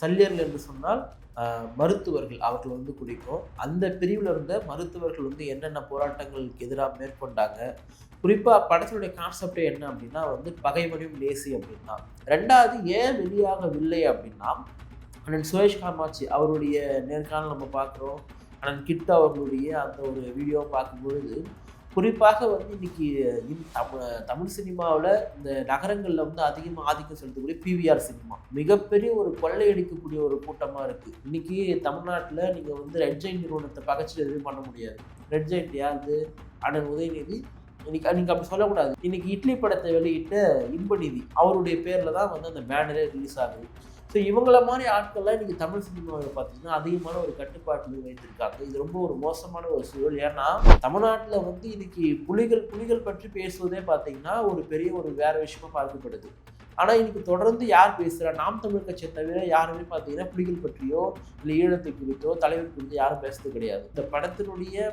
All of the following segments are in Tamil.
சல்லியர்கள் என்று சொன்னால் மருத்துவர்கள் அவர்கள் வந்து குறிக்கும் அந்த பிரிவில் இருந்த மருத்துவர்கள் வந்து என்னென்ன போராட்டங்களுக்கு எதிராக மேற்கொண்டாங்க? குறிப்பாக படத்தினுடைய கான்செப்டே என்ன அப்படின்னா வந்து பகைவனையும் நேசி அப்படின்னா. ரெண்டாவது ஏன் வெளியாகவில்லை அப்படின்னா அண்ணன் சுரேஷ் காமாட்சி அவருடைய நேர்காணல் நம்ம பார்க்குறோம். அண்ணன் கிட்ட அவர்களுடைய அந்த ஒரு வீடியோ பார்க்கும்பொழுது குறிப்பாக வந்து இன்னைக்கு தமிழ் தமிழ் சினிமாவில் இந்த நகரங்களில் வந்து அதிகமாக ஆதிக்கம் செலுத்தக்கூடிய பிவிஆர் சினிமா. மிகப்பெரிய ஒரு கொள்ளையடிக்கக்கூடிய ஒரு கூட்டமாக இருக்குது இன்னைக்கு தமிழ்நாட்டில் நீங்கள் வந்து ரெட் ஜெயின் நிறுவனத்தை பகச்சிட்டு எதுவும் பண்ண முடியாது. ரெட் ஜெயின் யாரு அண்ணன் உதயநிதி. இன்னைக்கு நீங்கள் அப்படி சொல்லக்கூடாது. இன்னைக்கு இட்லி படத்தை வெளியிட்ட இன்பநிதி அவருடைய பேரில் தான் வந்து அந்த பேனரே ரிலீஸ் ஆகுது. ஸோ இவங்கள மாதிரி ஆட்கள்லாம் இன்றைக்கி தமிழ் சினிமாவில் பார்த்தீங்கன்னா அதிகமான ஒரு கட்டுப்பாட்டில் வைத்திருக்காங்க. இது ரொம்ப ஒரு மோசமான ஒரு சூழல். ஏன்னா தமிழ்நாட்டில் வந்து இன்னைக்கு புலிகள் புலிகள் பற்றி பேசுவதே பார்த்தீங்கன்னா ஒரு பெரிய ஒரு வேற விஷயமா பார்க்கப்படுது. ஆனால் இன்னைக்கு தொடர்ந்து யார் பேசுகிறா நாம் தமிழ் கட்சியை தவிர யாருமே பார்த்தீங்கன்னா புலிகள் பற்றியோ இல்லை ஈழத்தை குறித்தோ தலைவர் குறித்து யாரும் பேசுறது கிடையாது. இந்த படத்தினுடைய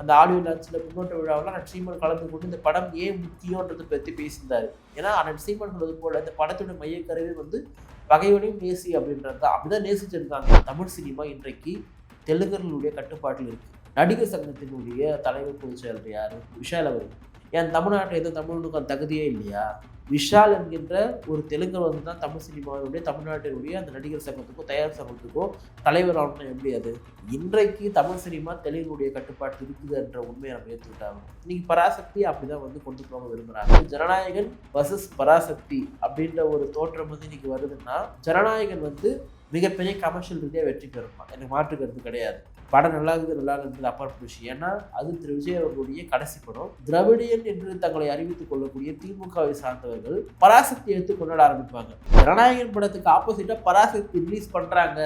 அந்த ஆடியோ லான்ச்சில் முன்னோட்ட விழாவில் அண்ணன் கலந்து கொண்டு இந்த படம் ஏன் முக்கியன்றதை பற்றி பேசியிருந்தார். ஏன்னா அண்ணன் சொன்னது போல் இந்த படத்தோட மையக்கருவே வந்து பகைவனையும் நேசி அப்படின்றது தான். அப்படிதான் நேசிச்சிருந்தாங்க தமிழ் சினிமா இன்றைக்கு தெலுங்கர்களுடைய கட்டுப்பாட்டில் இருக்கு. நடிகர் சங்கத்தினுடைய தலைவர் பொதுச் செயலர் யார்? விஷால் அவர் ஏன் தமிழ்நாட்டில் எதுவும் தமிழுக்கும் தகுதியே இல்லையா? விஷால் என்கின்ற ஒரு தெலுங்கர் வந்து தான் தமிழ் சினிமாவினுடைய தமிழ்நாட்டினுடைய அந்த நடிகர் சங்கத்துக்கும் தயார் சங்கத்துக்கோ தலைவர் ஆகணும். எப்படி அது? இன்றைக்கு தமிழ் சினிமா தெலுங்குடைய கட்டுப்பாட்டு இருக்குது என்ற உண்மையை நம்ம ஏற்றுக்கிட்டாங்க இன்னைக்கு பராசக்தி அப்படிதான் வந்து கொண்டு போக விரும்புகிறாங்க ஜனநாயகன் வர்சஸ் பராசக்தி அப்படின்ற ஒரு தோற்றம் வந்து இன்னைக்கு வருதுன்னா ஜனநாயகன் வந்து மிகப்பெரிய கமர்ஷியல் ரீதியாக வெற்றி பெறுமா எனக்கு மாற்று கருத்து கிடையாது. படம் நல்லா இருக்குது நல்லா இருந்தது அப்பாற்பட்ட விஷயம். ஏன்னா அது திரு. விஜய் அவர்களுடைய கடைசி படம். திராவிடியன் என்று தங்களை அறிவித்துக் கொள்ளக்கூடிய திமுகவை சார்ந்தவர்கள் பராசக்தி எடுத்து கொண்டாட ஆரம்பிப்பாங்க. ஜனநாயகன் படத்துக்கு ஆப்போசிட்டாக பராசக்தி ரிலீஸ் பண்ணுறாங்க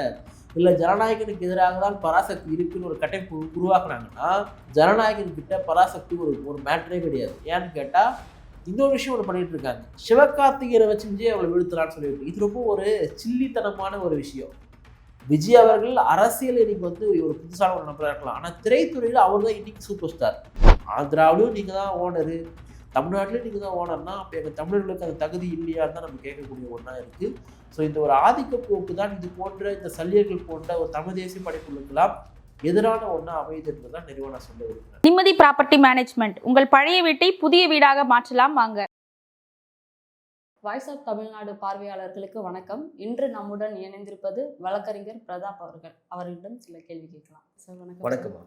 இல்லை ஜனநாயகனுக்கு எதிராக தான் பராசக்தி இருக்குன்னு ஒரு கட்டமைப்பு உருவாக்குனாங்கன்னா ஜனநாயகன் கிட்ட பராசக்தி ஒரு ஒரு மேட்டரே கிடையாது. ஏன்னு கேட்டால் இன்னொரு விஷயம் ஒன்று பண்ணிட்டு இருக்காங்க. சிவகார்த்திகேயனை வச்சு விஜய் அவளை விழுத்தலான்னு சொல்லிட்டு. இது ரொம்ப ஒரு சில்லித்தனமான ஒரு விஷயம். விஜய் அவர்கள் அரசியல் இன்னைக்கு வந்து ஒரு புதுசான ஒரு நபராக இருக்கலாம். ஆனால் திரைத்துறையில் அவர் தான் இன்னைக்கு சூப்பர் ஸ்டார் ஆந்திராவிலையும் நீங்கள் தான் ஓனரு தமிழ்நாட்டிலையும் நீங்கள் தான் ஓனர்னா அப்போ எங்கள் தமிழர்களுக்கு அந்த தகுதி இல்லையான்னு தான் நம்ம கேட்கக்கூடிய ஒன்றா இருக்குது ஸோ இந்த ஒரு ஆதிக்க போக்கு தான் இது போன்ற இந்த சல்லியர்கள் போன்ற ஒரு தமிழ் தேசிய படைப்புகளுக்கெல்லாம் எதிரான ஒன்றா அமையுது என்பதுதான் தான் சொல்ல விரும்புகிறேன். நிம்மதி ப்ராப்பர்ட்டி மேனேஜ்மெண்ட் உங்கள் பழைய வீட்டை புதிய வீடாக மாற்றலாம் வாங்க. வாய்ஸ் ஆஃப் தமிழ்நாடு பார்வையாளர்களுக்கு வணக்கம். இன்று நம்முடன் இணைந்திருப்பது வழக்கறிஞர் பிரதாப் அவர்கள். அவர்களிடம் சில கேள்வி கேட்கலாம். சார் வணக்கம். வணக்கம்மா.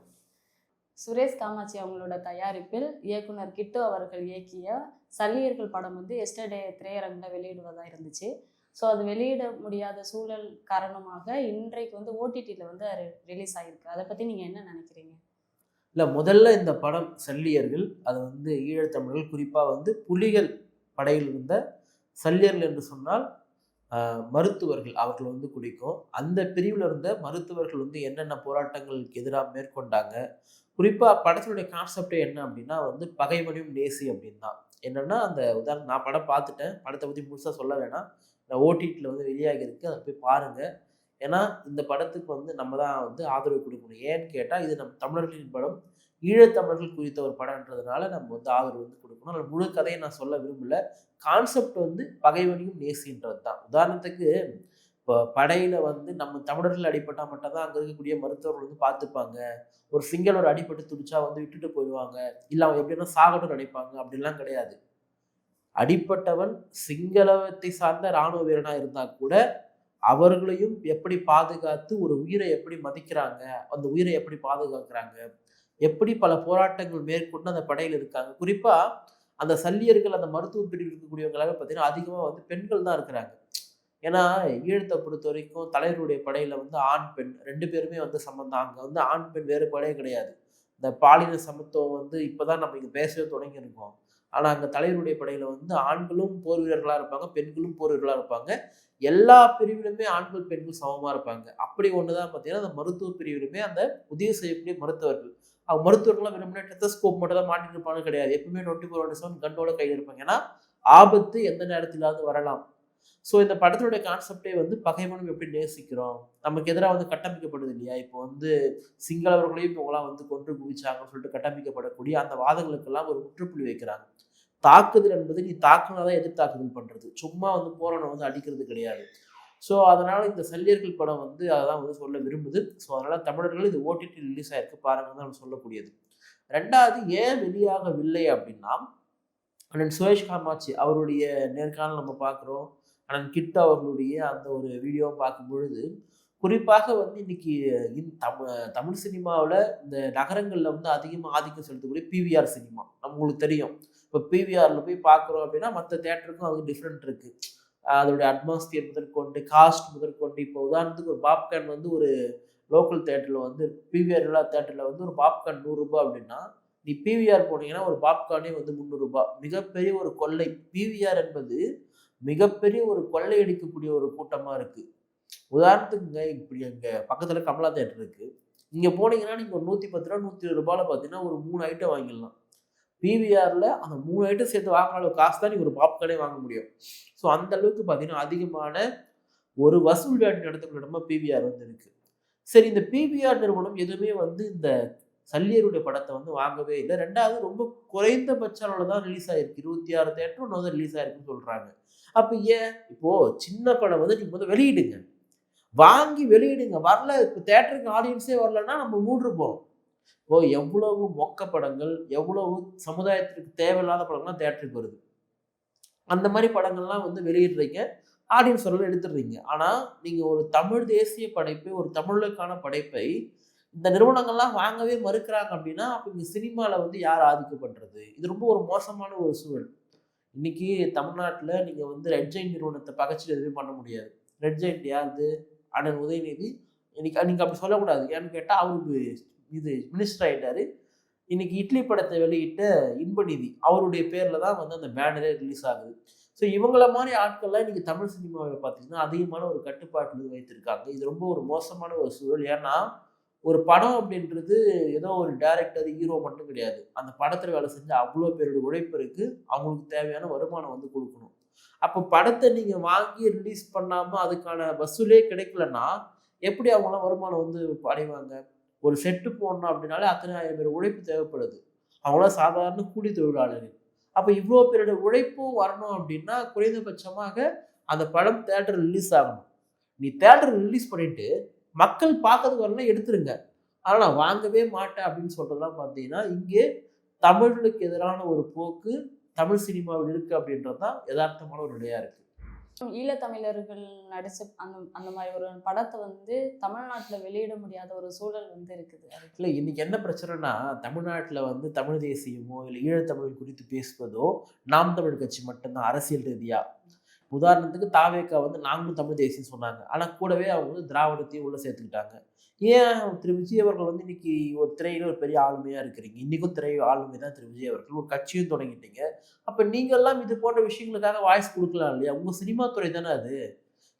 சுரேஷ் காமாட்சி அவங்களோட தயாரிப்பில் இயக்குனர் கிட்டு அவர்கள் இயக்கிய சல்லியர்கள் படம் வந்து எஸ்டர்டே திரையரங்கில் வெளியிடுவதா இருந்துச்சு. ஸோ அது வெளியிட முடியாத சூழல் காரணமாக இன்றைக்கு வந்து ஓடிடியில் வந்து ரிலீஸ் ஆகிருக்கு அதை பற்றி நீங்கள் என்ன நினைக்கிறீங்க? இல்லை முதல்ல இந்த படம் சல்லியர்கள் அது வந்து ஈழத்தமிழர்கள் குறிப்பாக வந்து புலிகள் படையில் இருந்த சல்லியர்கள் என்று சொன்னால் மருத்துவர்கள் அவர்கள் வந்து குடிக்கும். அந்த பிரிவில் இருந்த மருத்துவர்கள் வந்து என்னென்ன போராட்டங்களுக்கு எதிராக மேற்கொண்டாங்க? குறிப்பாக படத்தினுடைய கான்செப்டே என்ன அப்படின்னா வந்து பகைவனையும் நேசி அப்படின்னு. தான் என்னென்னா அந்த உதாரணம் நான் படம் பார்த்துட்டேன். படத்தை பற்றி முழுசாக சொல்ல வேணாம். நான் ஓடிடியில் வந்து வெளியாகி இருக்குது அதை போய் பாருங்கள் ஏன்னா இந்த படத்துக்கு வந்து நம்ம தான் வந்து ஆதரவு கொடுக்கணும். ஏன்னு கேட்டால் இது நம்ம தமிழர்களின் படம். ஈழத்தமிழர்கள் குறித்த ஒரு படம்ன்றதுனால நம்ம வந்து ஆதரவு வந்து கொடுக்கணும். முழு கதையை நான் சொல்ல விரும்பல. கான்செப்ட் வந்து பகைவனையும் நேசின்றது தான் உதாரணத்துக்கு இப்போ படையில் வந்து நம்ம தமிழர்கள் அடிபட்டால் மட்டும் தான் அங்கே இருக்கக்கூடிய மருத்துவர்கள் வந்து பார்த்துப்பாங்க. ஒரு சிங்களோட அடிப்பட்டு அடிபட்டு துடிச்சா வந்து விட்டுட்டு போயிடுவாங்க. இல்லை அவங்க எப்படின்னா சாகட்டும் நினைப்பாங்க. அப்படிலாம் கிடையாது. அடிப்பட்டவன் சிங்களத்தை சார்ந்த இராணுவ வீரனாக இருந்தால் கூட அவர்களையும் எப்படி பாதுகாத்து ஒரு உயிரை எப்படி மதிக்கிறாங்க அந்த உயிரை எப்படி பாதுகாக்கிறாங்க எப்படி பல போராட்டங்கள் மேற்கொண்டு அந்த படையில் இருக்காங்க. குறிப்பாக அந்த சல்லியர்கள் அந்த மருத்துவ பிரிவில் இருக்கக்கூடியவங்களாக பார்த்தீங்கன்னா அதிகமாக வந்து பெண்கள் தான் இருக்கிறாங்க. ஏன்னா ஈழத்தை பொறுத்த வரைக்கும் தலைவருடைய படையில் வந்து ஆண் பெண் ரெண்டு பேருமே வந்து சம்மந்தம் அங்கே வந்து ஆண் பெண் வேறுபாடே கிடையாது. இந்த பாலின சமத்துவம் வந்து இப்போதான் நம்ம இங்கே பேசவே தொடங்கியிருக்கோம் ஆனால் அங்கே தலைவருடைய படையில் வந்து ஆண்களும் போர் வீரர்களாக இருப்பாங்க பெண்களும் போர் வீரர்களாக இருப்பாங்க. எல்லா பிரிவிலுமே ஆண்கள் பெண்கள் சமமாக இருப்பாங்க. அப்படி ஒன்று தான் பார்த்தீங்கன்னா அந்த மருத்துவ பிரிவிலுமே அந்த உதவி செய்யக்கூடிய மருத்துவர்கள். அவங்க மருத்துவர்கள்லாம் வெறுமனே டெத்தஸ்கோப் மட்டும் தான் மாட்டிட்டு கிடையாது. எப்பவுமே நொட்டி போகிற செவன் கண்டோட கையில் இருப்பாங்க. ஏன்னா ஆபத்து எந்த நேரத்திலாவது வரலாம். ஸோ இந்த படத்தினுடைய கான்செப்டே வந்து பகைவனும் எப்படி நேசிக்கிறோம்? நமக்கு எதிராக வந்து கட்டமைக்கப்படுது இல்லையா? இப்போ வந்து சிங்களவர்களையும் இவங்களாம் வந்து கொன்று குவிச்சாங்கன்னு சொல்லிட்டு கட்டமைக்கப்படக்கூடிய அந்த வாதங்களுக்கெல்லாம் ஒரு முற்றுப்புள்ளி வைக்கிறாங்க. தாக்குதல் என்பது நீ தாக்குனாதான் எதிர் தாக்குதல் பண்ணுறது சும்மா வந்து போறவனை வந்து அடிக்கிறது கிடையாது. ஸோ அதனால் இந்த சல்லியர்கள் படம் வந்து அதான் வந்து சொல்ல விரும்புது. ஸோ அதனால் தமிழர்கள் இது ஓடிடி ரிலீஸ் ஆயிருக்கு பாருங்க தான் சொல்லக்கூடியது. ரெண்டாவது ஏன் வெளியாகவில்லை அப்படின்னா அண்ணன் சுரேஷ் காமாட்சி அவருடைய நேர்காணல் நம்ம பார்க்குறோம். அண்ணன் கிட் அவர்களுடைய அந்த ஒரு வீடியோ பார்க்கும் பொழுது குறிப்பாக வந்து இன்னைக்கு இந் தமிழ் தமிழ் சினிமாவில் இந்த நகரங்களில் வந்து அதிகமாக ஆதிக்கம் செலுத்தக்கூடிய பிவிஆர் சினிமா. நம்மளுக்கு தெரியும். இப்போ பிவிஆரில் போய் பார்க்குறோம் அப்படின்னா மற்ற தேட்டருக்கும் அது டிஃப்ரெண்ட் இருக்குது அதோடைய அட்மாஸ்பியர் முதற்கொண்டு காஸ்ட் முதற்கொண்டு இப்போ உதாரணத்துக்கு ஒரு பாப்கார்ன் வந்து ஒரு லோக்கல் தேட்டரில் வந்து பிவிஆர் எல்லா தேட்டரில் வந்து ஒரு பாப்கார்ன் நூறுரூபா அப்படின்னா நீ பிவிஆர் போனீங்கன்னா ஒரு பாப்கார்னே வந்து முந்நூறுரூபா மிகப்பெரிய ஒரு கொள்ளை. பிவிஆர் என்பது மிகப்பெரிய ஒரு கொள்ளை அடிக்கக்கூடிய ஒரு கூட்டமாக இருக்குது உதாரணத்துக்குங்க இப்படி அங்கே பக்கத்தில் கமலா தேட்டர் இருக்குது இங்கே போனீங்கன்னா நீங்கள் ஒரு நூற்றி பத்து ரூபா நூற்றி இருபது ரூபாயில் பார்த்தீங்கன்னா ஒரு மூணு ஐட்டம் வாங்கிடலாம். பிவிஆரில் அந்த மூணு ஐட்டம் சேர்த்து வாங்கின அளவு காசு தான் நீங்கள் ஒரு மக்களே வாங்க முடியும். ஸோ அந்த அளவுக்கு பார்த்தீங்கன்னா அதிகமான ஒரு வசூல் வேட்டை நடத்தக்கூடிய இடமா பிவிஆர் வந்து இருக்கு. சரி இந்த பிவிஆர் நிறுவனம் எதுவுமே வந்து இந்த சல்லியருடைய படத்தை வந்து வாங்கவே இல்லை. ரெண்டாவது ரொம்ப குறைந்தபட்ச அளவில் தான் ரிலீஸ் ஆயிருக்கு. இருபத்தி ஆறு தேட்டர் ஒன்று வந்து ரிலீஸ் ஆயிருக்குன்னு சொல்கிறாங்க அப்போ ஏன்? இப்போ சின்ன படம் வந்து நீங்கள் வந்து வெளியிடுங்க. வாங்கி வெளியிடுங்க. வரல இப்போ தேட்டருக்கு ஆடியன்ஸே வரலன்னா நம்ம மூடிருப்போம். இப்போ எவ்வளவு மொக்க படங்கள் எவ்வளவு சமுதாயத்திற்கு தேவையில்லாத படங்கள்லாம் தேட்டருக்கு வருது. அந்த மாதிரி படங்கள்லாம் வந்து வெளியிடுறீங்க. ஆடியன்ஸ் வரல எடுத்துடுறீங்க. ஆனால் நீங்கள் ஒரு தமிழ் தேசிய படைப்பை ஒரு தமிழுக்கான படைப்பை இந்த நிறுவனங்கள்லாம் வாங்கவே மறுக்கிறாங்க அப்படின்னா அப்போ இங்கே சினிமாவில் வந்து யார் ஆதிக்கப்படுறது இது ரொம்ப ஒரு மோசமான ஒரு சூழல். இன்னைக்கு தமிழ்நாட்டில் நீங்கள் வந்து ரெட் ஜெயின் நிறுவனத்தை பகச்சிட்டு எதுவுமே பண்ண முடியாது. ரெட் ஜெயின் யாருது? அண்ணன் உதயநிதி. இன்னைக்கு நீங்கள் அப்படி சொல்லக்கூடாது. ஏன்னு கேட்டால் அவருக்கு இது மினிஸ்டர் ஆகிட்டாரு இன்னைக்கு இட்லி படத்தை வெளியிட்ட இன்பநிதி அவருடைய பேரில் தான் வந்து அந்த பேனரே ரிலீஸ் ஆகுது. ஸோ இவங்கள மாதிரி ஆட்கள்லாம் இன்னைக்கு தமிழ் சினிமாவில் பார்த்தீங்கன்னா அதிகமான ஒரு கட்டுப்பாட்டில் வைத்திருக்காங்க. இது ரொம்ப ஒரு மோசமான ஒரு சூழல். ஏன்னா ஒரு படம் அப்படின்றது ஏதோ ஒரு டேரக்டர் ஹீரோ மட்டும் கிடையாது. அந்த படத்தில் வேலை செஞ்ச அவ்வளோ பேருடைய உழைப்பு இருக்குது அவங்களுக்கு தேவையான வருமானம் வந்து கொடுக்கணும். அப்போ படத்தை நீங்கள் வாங்கி ரிலீஸ் பண்ணாமல் அதுக்கான வசூலே கிடைக்கலன்னா எப்படி அவங்களாம் வருமானம் வந்து அடைவாங்க? ஒரு செட்டு போடணும் அப்படின்னாலே அத்தனை ஆயிரம் பேர் உழைப்பு தேவைப்படுது. அவங்களாம் சாதாரண கூலி தொழிலாளர்கள். அப்போ இவ்வளோ பேரோட உழைப்பும் வரணும் அப்படின்னா குறைந்தபட்சமாக அந்த படம் தேட்டர் ரிலீஸ் ஆகணும். நீ தேட்டர் ரிலீஸ் பண்ணிட்டு மக்கள் பார்க்கறதுக்கு வரலாம் எடுத்துருங்க. ஆனால் நான் வாங்கவே மாட்டேன் அப்படின்னு சொல்கிறதெல்லாம் பார்த்தீங்கன்னா இங்கே தமிழுக்கு எதிரான ஒரு போக்கு தமிழ் சினிமாவில் இருக்குது அப்படின்றது தான் யதார்த்தமான ஒரு நிலையாக இருக்குது ஈழத்தமிழர்கள் நடிச்ச அந்த அந்த மாதிரி ஒரு படத்தை வந்து தமிழ்நாட்டில் வெளியிட முடியாத ஒரு சூழல் வந்து இருக்குது இல்லை இன்னைக்கு என்ன பிரச்சனைனா தமிழ்நாட்டில் வந்து தமிழ் தேசியமோ இல்லை ஈழத்தமிழ் குறித்து பேசுவதோ நாம் தமிழ் கட்சி மட்டும்தான் அரசியல் ரீதியாக உதாரணத்துக்கு தாவேக்கா வந்து நாங்களும் தமிழ் தேசியம் சொன்னாங்க. ஆனால் கூடவே அவங்க வந்து திராவிடத்தையும் உள்ளே சேர்த்துக்கிட்டாங்க. ஏன் திரு விஜய் அவர்கள் வந்து இன்னைக்கு ஒரு திரையில ஒரு பெரிய ஆளுமையாக இருக்கிறீங்க? இன்றைக்கும் திரை ஆளுமை தான் திரு விஜய் அவர்கள். ஒரு கட்சியும் தொடங்கிட்டீங்க. அப்போ நீங்கள்லாம் இது போன்ற விஷயங்களுக்காக வாய்ஸ் கொடுக்கலாம் இல்லையா? உங்கள் சினிமா துறை தானே அது.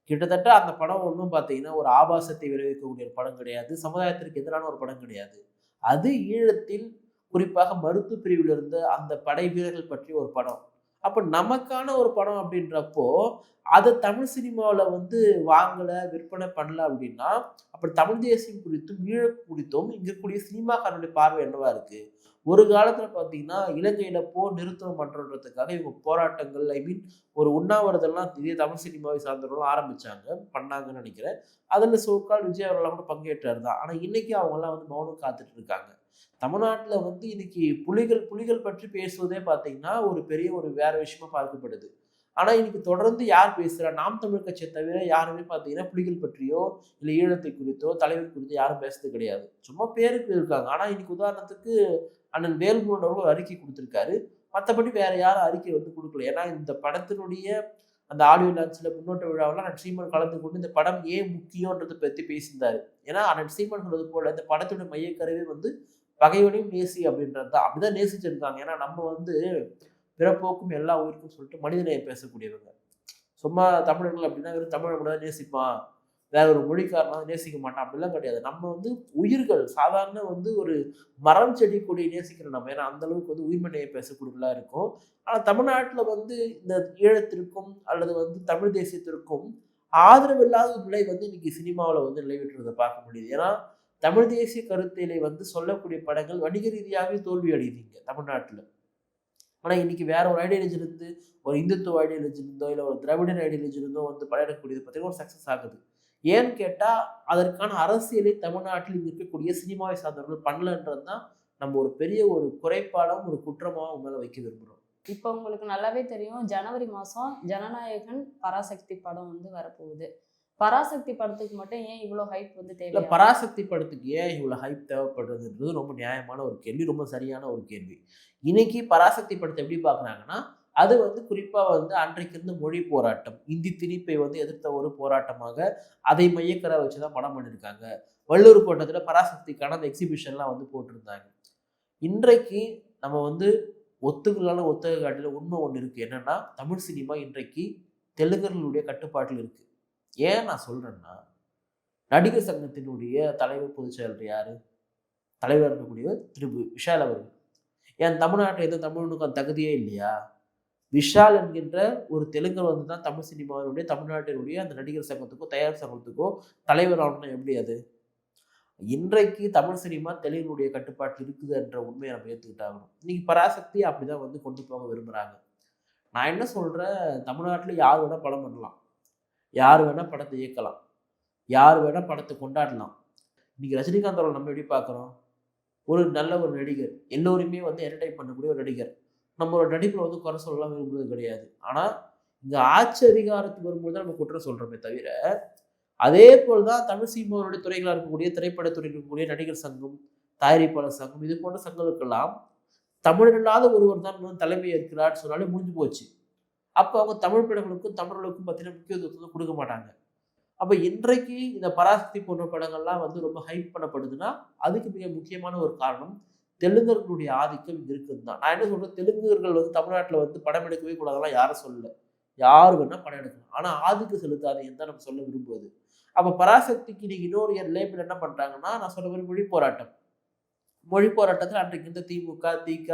கிட்டத்தட்ட அந்த படம் ஒன்றும் பார்த்தீங்கன்னா ஒரு ஆபாசத்தை விளைவிக்கக்கூடிய ஒரு படம் கிடையாது. சமுதாயத்திற்கு எதிரான ஒரு படம் கிடையாது. அது ஈழத்தில் குறிப்பாக மருத்துவ பிரிவில் இருந்த அந்த படை வீரர்கள் பற்றிய ஒரு படம். அப்போ நமக்கான ஒரு படம் அப்படின்றப்போ அதை தமிழ் சினிமாவில் வந்து வாங்கலை விற்பனை பண்ணல அப்படின்னா அப்போ தமிழ் தேசியம் குறித்தும் ஈழ குறித்தும் இருக்கக்கூடிய சினிமாக்காரனுடைய பார்வை என்னவா இருக்குது ஒரு காலத்தில் பார்த்தீங்கன்னா இலங்கையில் போர் நிறுத்தம் பண்ணுறதுக்காக இவங்க போராட்டங்கள் ஐ மீன் ஒரு உண்ணாவிரதெல்லாம் இதே தமிழ் சினிமாவை சார்ந்தவர்களும் ஆரம்பிச்சாங்க பண்ணாங்கன்னு நினைக்கிறேன். அதில் சோக்கால் விஜய் அவர்களாம் கூட பங்கேற்றார் தான். ஆனால் இன்றைக்கி அவங்கெல்லாம் வந்து மௌனம் காத்துட்டு இருக்காங்க. தமிழ்நாட்டில் வந்து இன்னைக்கு புலிகள் புலிகள் பற்றி பேசுவதே பார்த்தீங்கன்னா ஒரு பெரிய ஒரு வேற விஷயமா பார்க்கப்படுது. ஆனால் இன்னைக்கு தொடர்ந்து யார் பேசுகிறா நாம் தமிழ் கட்சியை தவிர யாருமே பார்த்தீங்கன்னா புலிகள் பற்றியோ இல்லை ஈழத்தை குறித்தோ தலைவர் குறித்தோ யாரும் பேசுறது கிடையாது. சும்மா பேருக்கு இருக்காங்க. ஆனால் இன்னைக்கு உதாரணத்துக்கு அண்ணன் வேல்முருகன் அவர்கள் அறிக்கை கொடுத்துருக்காரு. மற்றபடி வேற யாரும் அறிக்கை வந்து கொடுக்கல. ஏன்னா இந்த படத்தினுடைய அந்த ஆடியோ லான்ச்சில் முன்னோட்ட விழாவில் அண்ணன் ஸ்ரீமன் கலந்து கொண்டு இந்த படம் ஏன் முக்கியன்றதை பற்றி பேசியிருந்தாரு. ஏன்னா அண்ணன் ஸ்ரீமன் சொன்னது போல இந்த படத்தோட மையக்கருவே வந்து பகைவனையும் நேசி அப்படின்றது தான் அப்படிதான் நேசிச்சிருக்காங்க. ஏன்னா நம்ம வந்து பிறப்போக்கும் எல்லா உயிருக்கும் சொல்லிட்டு மனிதநேயம் பேசக்கூடியவங்க. சும்மா தமிழர்கள் அப்படின்னா வெறும் தமிழை கூட நேசிப்பான். வேற ஒரு மொழிக்காரனா நேசிக்க மாட்டான். அப்படிலாம் கிடையாது. நம்ம வந்து உயிர்கள் சாதாரண வந்து ஒரு மரம் செடி கூட நேசிக்கிற நம்ம. ஏன்னா அந்த அளவுக்கு வந்து உயிர்மனையை பேசக்கூடியவங்களா இருக்கும். ஆனால் தமிழ்நாட்டில் வந்து இந்த ஈழத்திற்கும் அல்லது வந்து தமிழ் தேசியத்திற்கும் ஆதரவு இல்லாத நிலை வந்து இன்னைக்கு சினிமாவில் வந்து நிலைவிட்டுறதை பார்க்க முடியுது. ஏன்னா தமிழ் தேசிய கருத்திலை வந்து சொல்லக்கூடிய படங்கள் வணிக ரீதியாகவே தோல்வி அடையுதுங்க தமிழ்நாட்டில். ஆனால் இன்னைக்கு வேற ஒரு ஐடியாலஜிலிருந்து ஒரு இந்துத்துவ ஐடியாலஜிலிருந்தோ இல்லை ஒரு திராவிடன் ஐடியாலஜிலிருந்தோ வந்து படம் எடுக்கக்கூடியது பார்த்தீங்கன்னா ஒரு சக்ஸஸ் ஆகுது. ஏன்னு கேட்டால் அதற்கான அரசியலை தமிழ்நாட்டில் இருக்கக்கூடிய சினிமாவை சார்ந்தவர்கள் பண்ணலன்றது தான் நம்ம ஒரு பெரிய ஒரு குறைபாடும் ஒரு குற்றமாகவும் மேலே வைக்க விரும்புகிறோம் இப்போ உங்களுக்கு நல்லாவே தெரியும் ஜனவரி மாதம் ஜனநாயகன் பராசக்தி படம் வந்து வரப்போகுது. பராசக்தி படத்துக்கு மட்டும் ஏன் இவ்வளோ ஹைப் வந்து தேவை பராசக்தி படத்துக்கு ஏன் இவ்வளோ ஹைப் தேவைப்படுறதுன்றது ரொம்ப நியாயமான ஒரு கேள்வி ரொம்ப சரியான ஒரு கேள்வி. இன்னைக்கு பராசக்தி படத்தை எப்படி பார்க்குறாங்கன்னா அது வந்து குறிப்பாக வந்து அன்றைக்கு இருந்த மொழி போராட்டம் இந்தி திணிப்பை வந்து எதிர்த்த ஒரு போராட்டமாக அதை மையக்கரை வச்சு தான் படம் பண்ணியிருக்காங்க வள்ளூர் கோட்டத்தில் பராசக்திக்கான அந்த எக்ஸிபிஷன்லாம் வந்து போட்டிருந்தாங்க. இன்றைக்கு நம்ம வந்து ஒத்துக்கலான ஒத்துக்க காட்டில உண்மை ஒன்று இருக்குது என்னன்னா தமிழ் சினிமா இன்றைக்கு தெலுங்கர்களுடைய கட்டுப்பாட்டில் இருக்குது ஏன் நான் சொல்கிறேன்னா நடிகர் சங்கத்தினுடைய தலைவர் பொதுச் செயலர் யார்? தலைவர் இருக்கக்கூடியவர் திரு. விஷால் அவர்கள். ஏன் தமிழ்நாட்டில் எந்த தமிழனுக்கும் தகுதியே இல்லையா? விஷால் என்கின்ற ஒரு தெலுங்கர் வந்து தான் தமிழ் சினிமாவினுடைய தமிழ்நாட்டினுடைய அந்த நடிகர் சங்கத்துக்கோ தயார் சங்கத்துக்கோ தலைவர் ஆகணும். எப்படி அது? இன்றைக்கு தமிழ் சினிமா தெலுங்கினுடைய கட்டுப்பாட்டில் இருக்குது என்ற உண்மையை நம்ம ஏற்றுக்கிட்டாகணும் இன்னைக்கு பராசக்தி அப்படிதான் வந்து கொண்டு போக விரும்புகிறாங்க நான் என்ன சொல்கிறேன் தமிழ்நாட்டில் யார் வேணால் படம் பண்ணலாம். யார் வேணால் படத்தை இயக்கலாம். யார் வேணால் படத்தை கொண்டாடலாம். இன்றைக்கி ரஜினிகாந்தோட நம்ம எப்படி பார்க்குறோம்? ஒரு நல்ல ஒரு நடிகர். எல்லோருமே வந்து என்டர்டைன் பண்ணக்கூடிய ஒரு நடிகர். நம்மளோட நடிப்பில் வந்து குறை சொல்லலாம் விரும்புவது கிடையாது. ஆனால் இங்கே ஆட்சி அதிகாரத்துக்கு வரும்போது தான் நம்ம குற்றம் சொல்கிறோமே தவிர அதே போல் தான் தமிழ் சினிமாவுடைய துறைகளாக இருக்கக்கூடிய திரைப்படத்துறை இருக்கக்கூடிய நடிகர் சங்கம் தயாரிப்பாளர் சங்கம் இது போன்ற சங்கங்களுக்கெல்லாம் தமிழர் இல்லாத ஒருவர் தான் தலைமை இருக்கிறார் சொன்னாலே முடிஞ்சு போச்சு. அப்போ அவங்க தமிழ் படங்களுக்கும் தமிழர்களுக்கும் பார்த்தீங்கன்னா முக்கியத்துவத்தை கொடுக்க மாட்டாங்க. அப்போ இன்றைக்கு இந்த பராசக்தி போன்ற படங்கள்லாம் வந்து ரொம்ப ஹைப் பண்ணப்படுதுன்னா அதுக்கு மிக முக்கியமான ஒரு காரணம் தெலுங்கர்களுடைய ஆதிக்கம் இருக்குதுன்னு தான் நான் என்ன சொல்கிறேன் தெலுங்கர்கள் வந்து தமிழ்நாட்டில் வந்து படம் எடுக்கவே கூடாதெல்லாம் யாரும் சொல்லல. யார் வேணால் படம் எடுக்கலாம். ஆனால் ஆதிக்கம் செலுத்தாதீங்கன்னு தான் நம்ம சொல்ல விரும்புவது. அப்போ பராசக்திக்கு நீங்கள் இன்னொரு லேபிள் என்ன பண்ணுறாங்கன்னா நான் சொல்ல மாதிரி மொழி போராட்டம் மொழி போராட்டத்தில் அன்றைக்கு இந்த திமுக திக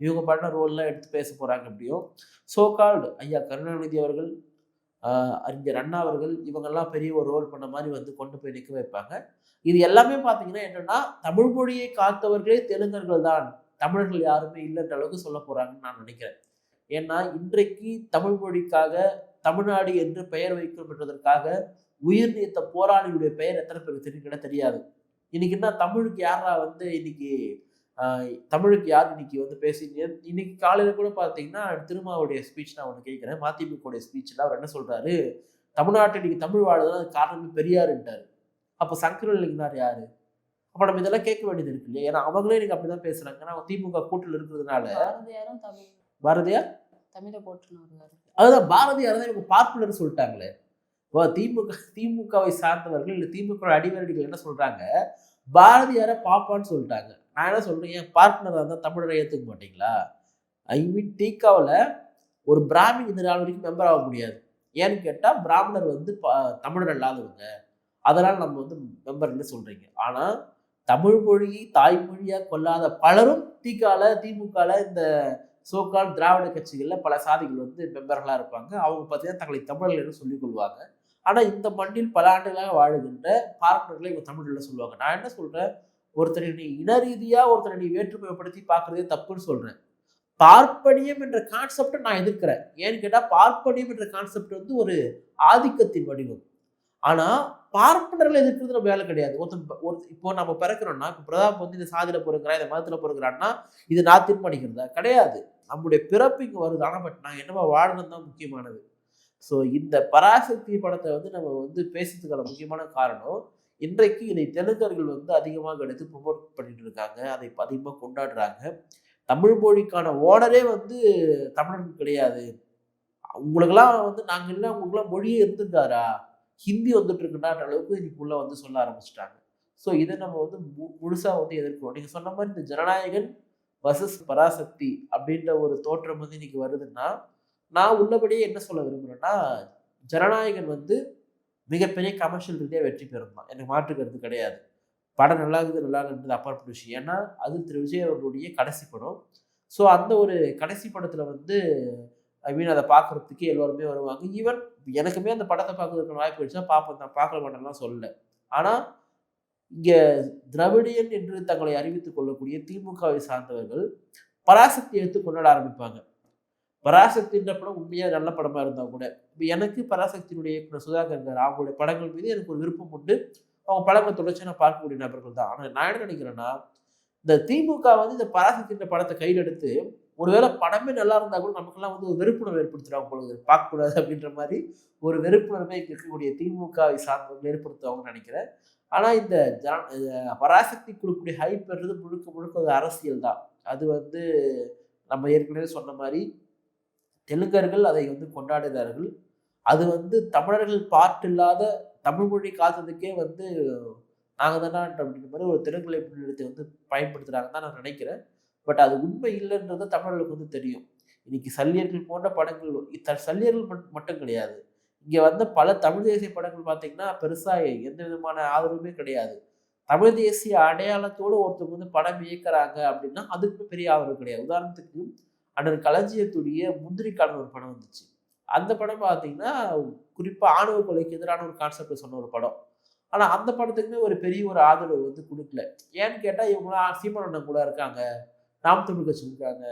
இவங்க பண்ண ரோல்லாம் எடுத்து பேச போகிறாங்க அப்படியோ ஸோ கால்டு ஐயா கருணாநிதி அவர்கள் அறிஞர் அண்ணா அவர்கள் இவங்கெல்லாம் பெரிய ஒரு ரோல் பண்ண மாதிரி வந்து கொண்டு போய் நிற்க வைப்பாங்க. இது எல்லாமே பார்த்தீங்கன்னா என்னென்னா தமிழ் மொழியை காத்தவர்களே தெலுங்கர்கள் தான். தமிழர்கள் யாருமே இல்லைன்ற அளவுக்கு சொல்ல போகிறாங்கன்னு நான் நினைக்கிறேன். ஏன்னா இன்றைக்கு தமிழ் மொழிக்காக தமிழ்நாடு என்று பெயர் வைக்கும் என்றதற்காக உயிர் நீத்த போராளியுடைய பெயர் எத்தனை பேருக்கு தெரியுங்கன்னா தெரியாது. இன்னைக்கு என்ன தமிழுக்கு யாரா வந்து இன்னைக்கு தமிழுக்கு யார் இன்னைக்கு வந்து பேசி இன்னைக்கு காலையில கூட பார்த்தீங்கன்னா திருமாவுடைய ஸ்பீச் நான் ஒன்று கேட்குறேன் மதிமுகவுடைய ஸ்பீச்சில் அவர் என்ன சொல்றாரு? தமிழ்நாட்டில் இன்னைக்கு தமிழ் வாழுதுன்னா அது காரணமே பெரியாருன்ட்டாரு. அப்போ சங்கரலிங்கனார் யாரு? அப்போ நம்ம இதெல்லாம் கேட்க வேண்டியது இருக்கு இல்லையா? ஏன்னா அவங்களே இன்னைக்கு அப்படிதான் பேசுறாங்க. ஏன்னா அவங்க திமுக கூட்டில் இருக்கிறதுனால. பாரதியார்? தமிழை போட்டுன்னு அதுதான் பாரதியார் தான் இவங்க பார்ப்புலர் சொல்லிட்டாங்களே. ஓ திமுக திமுகவை சார்ந்தவர்கள் இல்லை திமுக அடிவரடிகள் என்ன சொல்றாங்க? பாரதியாரை பாப்பான்னு சொல்லிட்டாங்க. நான் என்ன சொல்கிறேன் ஏன் பார்ட்னராக இருந்தால் தமிழரை ஏற்றுக்க மாட்டீங்களா? ஐ மீன் டீக்காவில் ஒரு பிராமின் இந்த நாள் வரைக்கும் மெம்பர் ஆக முடியாது. ஏன்னு கேட்டால் பிராமணர் வந்து ப- தமிழர் இல்லாதவங்க அதனால் நம்ம வந்து மெம்பர்னு சொல்கிறீங்க ஆனால் தமிழ் மொழியை தாய்மொழியாக கொள்ளாத பலரும் திகால திமுகல இந்த சோக்கால் திராவிட கட்சிகளில் பல சாதிகள் வந்து மெம்பர்களாக இருப்பாங்க. அவங்க பார்த்தீங்கன்னா தங்களை தமிழர்கள் என்று சொல்லிக் கொள்வாங்க. ஆனால் இந்த மண்ணில் பல ஆண்டுகளாக வாழுகின்ற பார்ப்பனர்களை இவங்க தமிழில் சொல்லுவாங்க. நான் என்ன சொல்கிறேன் ஒருத்தனுடைய இன ரீதியாக ஒருத்தனுடைய வேற்றுமைப்படுத்தி பார்க்குறதே தப்புன்னு சொல்கிறேன் பார்ப்பனியம் என்ற கான்செப்டை நான் எதிர்க்கிறேன். ஏன்னு கேட்டால் பார்ப்பனியம் என்ற கான்செப்ட் வந்து ஒரு ஆதிக்கத்தின் வடிவம். ஆனால் பார்ப்பனர்களை எதிர்க்கிறது நம்ம வேலை கிடையாது. ஒருத்தன் ஒரு இப்போ நம்ம பிறக்கிறோம்னா இப்போ பிரதாப் வந்து இந்த சாதியில் பிறக்கிறான் இந்த மதத்தில் பிறக்கிறான்னா இது நான் தீர்மானிக்கிறதா? கிடையாது. நம்முடைய பிறப்பு இங்கே வருது. ஆனால் பட் நான் என்னவா வாழணும் தான் முக்கியமானது. ஸோ இந்த பராசக்தி படத்தை வந்து நம்ம வந்து பேசுறதுக்கான முக்கியமான காரணம் இன்றைக்கு இதை தெலுங்கர்கள் வந்து அதிகமாக எடுத்து ப்ரொமோட் பண்ணிட்டு இருக்காங்க அதை அதிகமாக கொண்டாடுறாங்க. தமிழ் மொழிக்கான ஓனரே வந்து தமிழன் கிடையாது. உங்களுக்கெல்லாம் வந்து நாங்கள் இல்லை உங்களுக்குலாம் மொழியே இருந்திருக்காரா ஹிந்தி வந்துட்டு இருக்குன்ற அளவுக்கு இன்னைக்குள்ளே வந்து சொல்ல ஆரம்பிச்சிட்டாங்க. ஸோ இதை நம்ம வந்து மு முழுசாக வந்து எதிர்க்கிறோம். நீங்கள் சொன்ன மாதிரி இந்த ஜனநாயகன் வசஸ் பராசக்தி அப்படின்ற ஒரு தோற்றம் வந்து இன்னைக்கு வருதுன்னா நான் உள்ளபடியே என்ன சொல்ல விரும்புகிறேன்னா ஜனநாயகன் வந்து மிகப்பெரிய கமர்ஷியல் ரீதியாக வெற்றி பெறும் தான் எனக்கு மாற்று கருத்து கிடையாது. படம் நல்லா இருக்குது நல்லா இருக்குது அப்பாற்பட்ட விஷயம். ஏன்னா அது திரு விஜய் அவர்களுடைய கடைசி படம். ஸோ அந்த ஒரு கடைசி படத்தில் வந்து ஐ மீன் அதை பார்க்குறதுக்கு எல்லோருமே வருவாங்க. ஈவன் எனக்குமே அந்த படத்தை பார்க்கறதுக்கு வாய்ப்பு கிடைச்சா பார்ப்பேன். நான் பார்க்க மாட்டேன்லாம் சொல்லல. ஆனால் இங்கே திராவிடியன் என்று தங்களை அறிவித்துக் கொள்ளக்கூடிய திமுகவை சார்ந்தவர்கள் பராசக்தி எடுத்து கொண்டாட ஆரம்பிப்பாங்க. பராசக்தின்ற படம் உண்மையாக நல்ல படமாக இருந்தால் கூட. இப்போ எனக்கு பராசக்தியினுடைய இயக்குனர் சுதாகர் கார் அவங்களுடைய படங்கள் மீது எனக்கு ஒரு விருப்பம் உண்டு. அவங்க படங்களை தொடர்ச்சியாக நான் பார்க்கக்கூடிய நபர்கள் தான். ஆனால் நான் என்ன நினைக்கிறேன்னா இந்த திமுக வந்து இந்த பராசக்தின்ற படத்தை கையில் எடுத்து ஒருவேளை படமே நல்லா இருந்தால் கூட நமக்கெல்லாம் வந்து ஒரு வெறுப்புணர்வு ஏற்படுத்துகிறாங்க பொழுது பார்க்கக்கூடாது அப்படின்ற மாதிரி ஒரு வெறுப்புணர்வை இருக்கக்கூடிய திமுகவை சார்ந்தவங்க ஏற்படுத்துவாங்கன்னு நினைக்கிறேன். ஆனால் இந்த ஜன பராசக்தி கொடுக்கக்கூடிய ஹைப்ன்றது முழுக்க முழுக்க ஒரு அரசியல் தான். அது வந்து நம்ம ஏற்கனவே சொன்ன மாதிரி தெலுங்கர்கள் அதை வந்து கொண்டாடுகிறார்கள் அது வந்து தமிழர்கள் பாட்டு இல்லாத தமிழ் மொழி காத்ததுக்கே வந்து நாங்கள் தானே அப்படின்ற மாதிரி ஒரு தெலுங்குலை பின்னெடுத்தை வந்து பயன்படுத்துகிறாங்கன்னு தான் நான் நினைக்கிறேன். பட் அது உண்மை இல்லைன்றது தமிழர்களுக்கு வந்து தெரியும். இன்னைக்கு சல்லியர்கள் போன்ற படங்கள் இத்த- சல்லியர்கள் மட்டும் கிடையாது. இங்கே வந்த பல தமிழ் தேசிய படங்கள் பார்த்தீங்கன்னா பெருசாக எந்த விதமான ஆதரவுமே கிடையாது. தமிழ் தேசிய அடையாளத்தோடு ஒருத்தவங்க வந்து படம் இயக்குறாங்க அப்படின்னா அதுக்கு பெரிய ஆதரவு கிடையாது. உதாரணத்துக்கு அண்ணன் களஞ்சியத்துடைய முந்திரிக்கான ஒரு படம் வந்துச்சு. அந்த படம் பார்த்தீங்கன்னா குறிப்பாக ஆணவ கொலைக்கு எதிரான ஒரு கான்செப்டை சொன்ன ஒரு படம். ஆனால் அந்த படத்துக்குமே ஒரு பெரிய ஒரு ஆதரவு வந்து கொடுக்கல. ஏன்னு கேட்டால் இவங்களாம் சீமானண்ணன் கூட இருக்காங்க. நாம் தமிழ் கட்சி இருக்காங்க.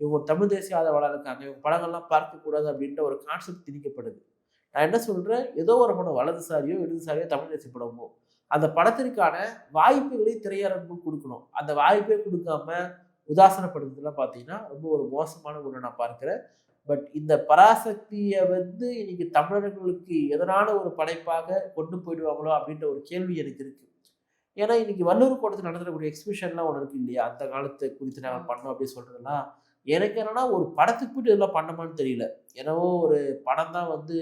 இவங்க தமிழ் தேசிய ஆதரவாளர் இருக்காங்க. இவங்க படங்கள்லாம் பார்க்கக்கூடாது அப்படின்ற ஒரு கான்செப்ட் திணிக்கப்படுது. நான் என்ன சொல்கிறேன் ஏதோ ஒரு படம் வலதுசாரியோ இடதுசாரியோ தமிழ் தேசிய படமோ. அந்த படத்திற்கான வாய்ப்புகளை திரையரங்கு கொடுக்கணும். அந்த வாய்ப்பே கொடுக்காம உதாசனப்படுத்துறதுலாம் பார்த்தீங்கன்னா ரொம்ப ஒரு மோசமான ஒன்று நான் பார்க்கிறேன். பட் இந்த பராசக்தியை வந்து இன்னைக்கு தமிழர்களுக்கு எதனான ஒரு படைப்பாக கொண்டு போயிடுவாங்களோ அப்படின்ற ஒரு கேள்வி எனக்கு இருக்கு. ஏன்னா இன்னைக்கு வள்ளூர் கோட்டத்தில் நடத்தக்கூடிய எக்ஸிபிஷன்லாம் ஒன்று இருக்கு இல்லையா? அந்த காலத்தை குறித்து நாங்கள் பண்ணோம் அப்படின்னு சொல்றதெல்லாம். எனக்கு என்னன்னா ஒரு படத்துக்கு போயிட்டு இதெல்லாம் பண்ணமான்னு தெரியல. என்னவோ ஒரு படம் தான் வந்து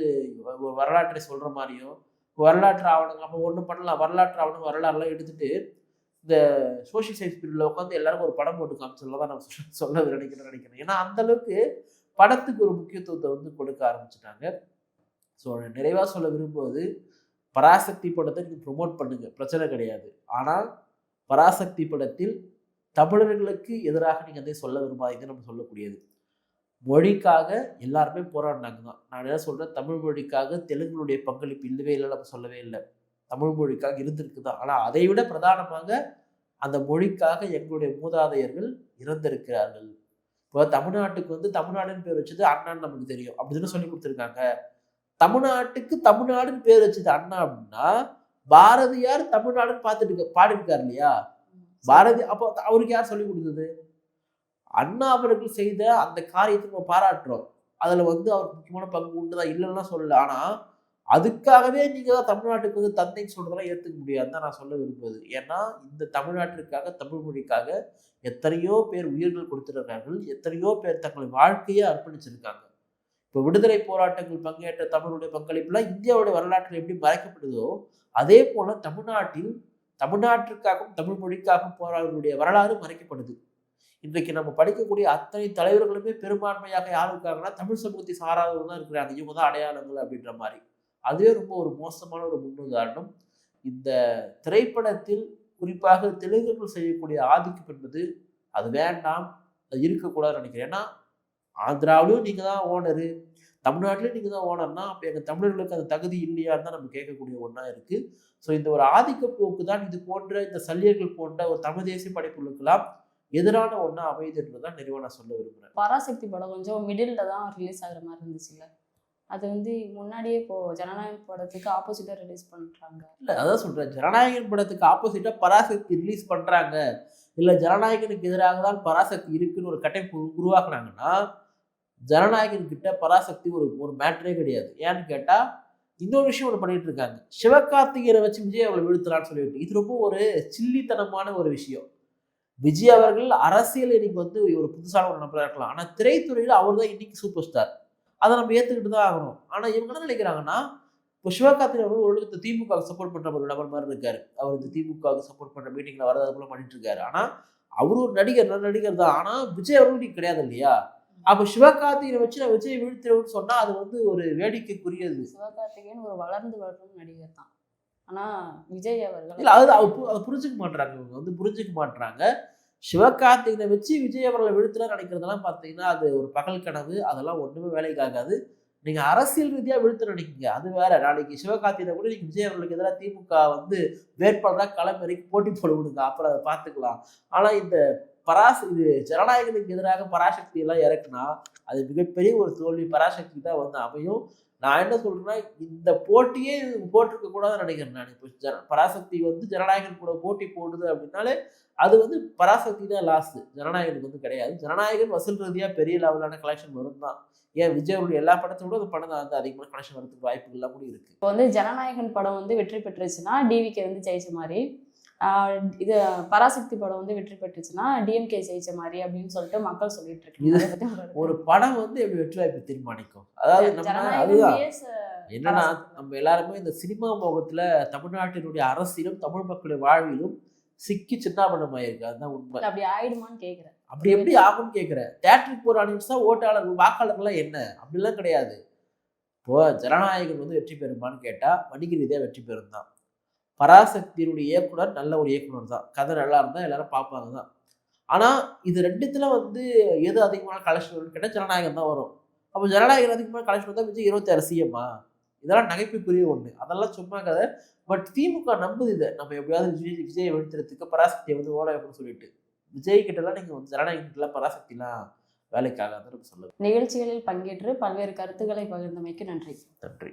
ஒரு வரலாற்றை சொல்ற மாதிரியும் வரலாற்று ஆவணங்கள் நம்ம ஒன்று பண்ணலாம் வரலாற்று ஆவணம் வரலாறுலாம் எடுத்துட்டு இந்த சோஷியல் சயின்ஸ் பீரியடில் உட்காந்து எல்லாருக்கும் ஒரு படம் போட்டு காமிச்சதில் தான் நம்ம சொல்ல நினைக்கிறேன் நினைக்கிறேன். ஏன்னா அந்தளவுக்கு படத்துக்கு ஒரு முக்கியத்துவத்தை வந்து கொடுக்க ஆரம்பிச்சிட்டாங்க. ஸோ நிறைவாக சொல்ல விரும்புவது பராசக்தி படத்தை நீங்கள் ப்ரொமோட் பண்ணுங்கள் பிரச்சனை கிடையாது. ஆனால் பராசக்தி படத்தில் தமிழர்களுக்கு எதிராக நீங்கள் அதை சொல்ல விரும்பாதீங்க நம்ம சொல்லக்கூடியது. மொழிக்காக எல்லாருமே போராடினாங்க தான். நான் என்ன சொல்கிறேன் தமிழ் மொழிக்காக தெலுங்குனுடைய பங்களிப்பு இல்லவே இல்லை நம்ம சொல்லவே இல்லை. தமிழ் மொழிக்காக இருந்திருக்கு தான் ஆனால் அதை விட பிரதானமாக அந்த மொழிக்காக எங்களுடைய மூதாதையர்கள் இறந்திருக்கிறார்கள். இப்போ தமிழ்நாட்டுக்கு வந்து தமிழ்நாடுன்னு பேர் வச்சது அண்ணான்னு நமக்கு தெரியும். அப்படின்னு சொல்லி கொடுத்துருக்காங்க. தமிழ்நாட்டுக்கு தமிழ்நாடுன்னு பேர் வச்சது அண்ணா அப்படின்னா பாரதியார் தமிழ்நாடுன்னு பார்த்துட்டு பாடிருக்கார் பாடியிருக்கார் இல்லையா? பாரதி அப்போ அவருக்கு யார் சொல்லி கொடுத்தது? அண்ணா அவர்கள் செய்த அந்த காரியத்தை நம்ம பாராட்டுறோம். அதில் வந்து அவருக்கு முக்கியமான பங்கு உண்டுதான் இல்லைன்னா சொல்லல. ஆனால் அதுக்காகவே நீங்கள் தான் தமிழ்நாட்டுக்கு வந்து தந்தைன்னு சொல்கிறதெல்லாம் ஏற்றுக்க முடியாது. தான் நான் சொல்ல விரும்புவது ஏன்னா இந்த தமிழ்நாட்டிற்காக தமிழ் மொழிக்காக எத்தனையோ பேர் உயிர்கள் கொடுத்துருக்கார்கள் எத்தனையோ பேர் தங்கள் வாழ்க்கையை அர்ப்பணிச்சிருக்காங்க. இப்போ விடுதலை போராட்டங்கள் பங்கேற்ற தமிழுடைய பங்களிப்புலாம் இந்தியாவுடைய வரலாற்றில் எப்படி மறைக்கப்படுதோ அதே போல் தமிழ்நாட்டில் தமிழ்நாட்டிற்காகவும் தமிழ் மொழிக்காகவும் போராடக்கூடிய வரலாறு மறைக்கப்படுது. இன்றைக்கு நம்ம படிக்கக்கூடிய அத்தனை தலைவர்களுமே பெரும்பான்மையாக யார் இருக்காங்கன்னா தமிழ் சமூகத்தை சாராதவங்க தான் இருக்கிறாங்க. இவங்க தான் அடையாளங்கள் அப்படின்ற மாதிரி. அதுவே ரொம்ப ஒரு மோசமான ஒரு முன்னுதாரணம். இந்த திரைப்படத்தில் குறிப்பாக தெலுங்குகள் செய்யக்கூடிய ஆதிக்கம் என்பது அது வேண்டாம் அது இருக்கக்கூடாதுன்னு நினைக்கிறேன். ஏன்னா ஆந்திராவிலையும் நீங்கள் தான் ஓனரு தமிழ்நாட்டிலையும் நீங்கள் தான் ஓனர்னா அப்போ எங்கள் தமிழர்களுக்கு அந்த தகுதி இல்லையான்னு தான் நம்ம கேட்கக்கூடிய ஒன்றா இருக்குது ஸோ இந்த ஒரு ஆதிக்க போக்கு தான் இது போன்ற இந்த சல்லியர்கள் போன்ற ஒரு தமிழ் தேசிய படைப்புகளுக்கெல்லாம் எதிரான ஒன்றா அமையுது என்று தான் நிறைவாக நான் சொல்ல விரும்புகிறேன் பராசக்தி படம் கொஞ்சம் மிடில் தான் ரிலீஸ் ஆகிற மாதிரி இருந்துச்சுல்ல? அது வந்து முன்னாடியே இப்போ ஜனநாயகம் படத்துக்கு ஆப்போசிட்டாக ரிலீஸ் பண்ணுறாங்க இல்லை அதான் சொல்கிறேன் ஜனநாயகன் படத்துக்கு ஆப்போசிட்டாக பராசக்தி ரிலீஸ் பண்ணுறாங்க இல்லை ஜனநாயகனுக்கு எதிராக தான் பராசக்தி இருக்குன்னு ஒரு கட்டமைப்பு உருவாக்குனாங்கன்னா ஜனநாயகன் கிட்ட பராசக்தி ஒரு ஒரு மேட்டரே கிடையாது. ஏன்னு கேட்டால் இன்னொரு விஷயம் ஒன்று பண்ணிட்டு இருக்காங்க. சிவகார்த்திகேயனை வச்சு விஜய் அவளை விழுத்தலான்னு சொல்லிட்டு இது ரொம்ப ஒரு சில்லித்தனமான ஒரு விஷயம். விஜய் அவர்கள் அரசியல் இன்னைக்கு வந்து ஒரு புதுசான ஒரு நபராக இருக்கலாம் ஆனால் திரைத்துறையில் அவர் தான் இன்னைக்கு சூப்பர் ஸ்டார் அதை நம்ம ஏற்றுக்கிட்டு தான் ஆகணும். ஆனால் இவங்க என்ன நினைக்கிறாங்கன்னா இப்போ சிவகார்த்திகேயன் அவர்கள் ஒழுங்கு திமுக சப்போர்ட் பண்ற ஒரு நபர் மாதிரி இருக்காரு. அவர் இந்த திமுகவுக்கு சப்போர்ட் பண்ற மீட்டிங்ல வரது போல பண்ணிட்டு இருக்காரு. ஆனா அவர் ஒரு நடிகர் நல்ல நடிகர் தான். ஆனா விஜய் அவர்கள் நீங்க கிடையாது இல்லையா? அப்ப சிவகார்த்திகேயனை வச்சு நான் விஜய் வீழ்த்தினு சொன்னா அது வந்து ஒரு வேடிக்கைக்குரியது. சிவகார்த்திகேயன் ஒரு வளர்ந்து வரும் நடிகர் தான். ஆனா விஜய் அவர்கள் இல்ல அது அவர் அதை புரிஞ்சுக்க மாட்றாங்க இவங்க. வந்து புரிஞ்சுக்க மாட்றாங்க. சிவகார்த்திகனை வச்சு விஜய் அவர்களை வீழ்த்தலாம் நினைக்கிறதெல்லாம் பார்த்தீங்கன்னா அது ஒரு பகல் கனவு. அதெல்லாம் ஒன்றுமே வேலைக்கு ஆகாது. நீங்கள் அரசியல் ரீதியாக விழுத்து நினைக்கிங்க அது வேற. நாளைக்கு சிவகார்த்திகனை கூட நீங்கள் விஜய் அவர்களுக்கு எதிராக திமுக வந்து வேட்பாளராக களமிறக்கி போட்டி போட விடுங்க அப்புறம் அதை பார்த்துக்கலாம். ஆனால் இந்த பராச இது ஜனநாயகத்துக்கு எதிராக பராசக்தி எல்லாம் இறக்குனா அது மிகப்பெரிய ஒரு தோல்வி பராசக்தி தான் வந்து அமையும். நான் என்ன சொல்றேன்னா இந்த போட்டியே போட்டிருக்க கூடாதுன்னு நினைக்கிறேன் நான். இப்போ ஜன பராசக்தி வந்து ஜனநாயகன் கூட போட்டி போடுது அப்படின்னாலே அது வந்து பராசக்தி தான் லாஸ்ட் ஜனநாயகனுக்கு வந்து கிடையாது. ஜனநாயகன் வசூல் ரீதியாக பெரிய லெவலான கலெக்ஷன் வரும் தான். ஏன் விஜயோடைய எல்லா படத்தோட அந்த படம் தான் வந்து அதிகமான கலெக்ஷன் வரதுக்கு வாய்ப்புகள்லாம் கூட இருக்கு. இப்போ வந்து ஜனநாயகன் படம் வந்து வெற்றி பெற்றுச்சுன்னா டிவிகே வந்து ஜெயிச்ச மாதிரி இது பராசக்தி படம் வந்து வெற்றி பெற்றுச்சுன்னா டிஎம்கே ஜெயிச்ச மாதிரி அப்படின்னு சொல்லிட்டு மக்கள் சொல்லிட்டு இருக்காங்க. ஒரு படம் வந்து எப்படி வெற்றி வாய்ப்பு தீர்மானிக்கும்? அதாவது நம்ம அதுதான். என்னன்னா. நம்ம எல்லாருமே இந்த சினிமா முகத்துல தமிழ்நாட்டினுடைய அரசியலும் தமிழ் மக்களுடைய வாழ்விலும் சிக்கி சின்னாபனமாயிருக்கு. அதுதான் உண்மை. அப்படி ஆயிடுமான்னு கேக்குறேன். அப்படி எப்படி ஆகும்னு கேட்குறேன் தேட்டருக்கு போகிற ஆடியன்ஸ் தான் ஓட்டாளர்கள் வாக்காளர்கள்லாம் என்ன? அப்படிலாம் கிடையாது. இப்போ ஜனநாயகன் வந்து வெற்றி பெறுமான்னு கேட்டால் வணிக ரீதியாக வெற்றி பெறும் தான் பராசக்தியினுடைய இயக்குனர் நல்ல ஒரு இயக்குனர் தான். கதை நல்லா இருந்தால் எல்லாரும் பார்ப்பாங்க தான். ஆனால் இது ரெண்டுத்துல வந்து எது அதிகமான கலெக்ஷன் கேட்டால் ஜனநாயகம் தான் வரும். அப்போ ஜனநாயகன் அதிகமான கலெக்ஷன் வந்தால் விஜய் இருபத்தாறு சிஎம்மா இதெல்லாம் நகைப்புக்குரிய ஒன்று அதெல்லாம் சும்மா கதை. பட் திமுக நம்புது இதை. நம்ம எப்படியாவது விஜய் விஜயை வீழ்த்துறதுக்கு பராசக்தியை வந்து ஓட வைக்கணும்னு சொல்லிட்டு. விஜய் கிட்டலாம் நீங்கள் வந்து ஜனநாயகம் கிட்டலாம் பராசக்திலாம் வேலைக்கு ஆகாதுன்னு நம்ம சொல்லுங்க நிகழ்ச்சிகளில் பங்கேற்று பல்வேறு கருத்துக்களை பகிர்ந்தமைக்கு நன்றி. நன்றி.